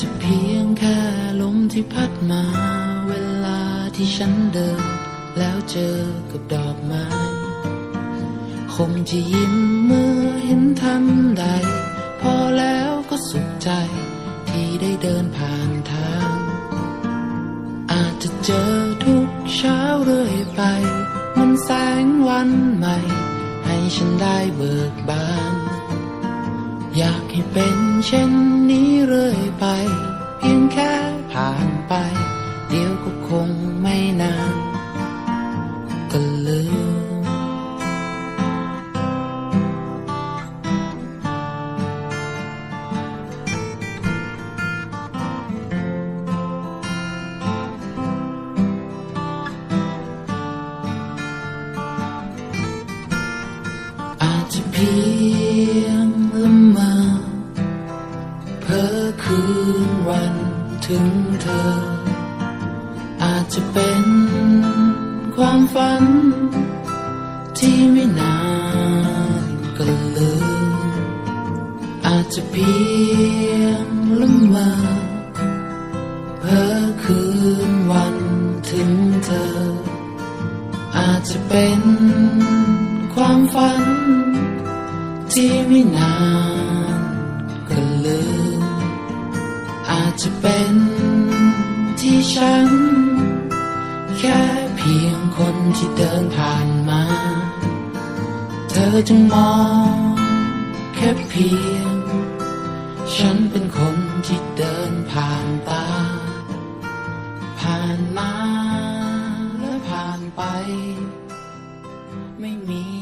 จะเพียงแค่ลมที่พัดมา เวลาที่ฉันเดิน แล้วเจอกับดอกไม้ คงจะยิ้มเมื่อเห็นทันใด พอแล้วก็สุขใจ ที่ได้เดินผ่านทาง อาจจะเจอทุกเช้าเรื่อยไป มันแสงวันใหม่ ให้ฉันได้เบิกบาน อยากให้เป็นเช่นนี้เรื่อยไป เพียงแค่ผ่านไป เดี๋ยวก็คงไม่นานก็ลืมอาจจะเพียง ถึงเธอ อาจจะเป็นความฝัน ที่ไม่นานก็ลืมอาจจะเพียงละเมอเพ้อคืนวันถึงเธอ อาจจะเป็นความฝัน ที่ไม่นาน อาจจะเป็นที่ฉัน แค่เพียงคนที่เดินผ่านมา เธอจึงมอง แค่เพียง ฉันเป็นคนที่เดินผ่านตา ผ่านมาและผ่านไป ไม่มี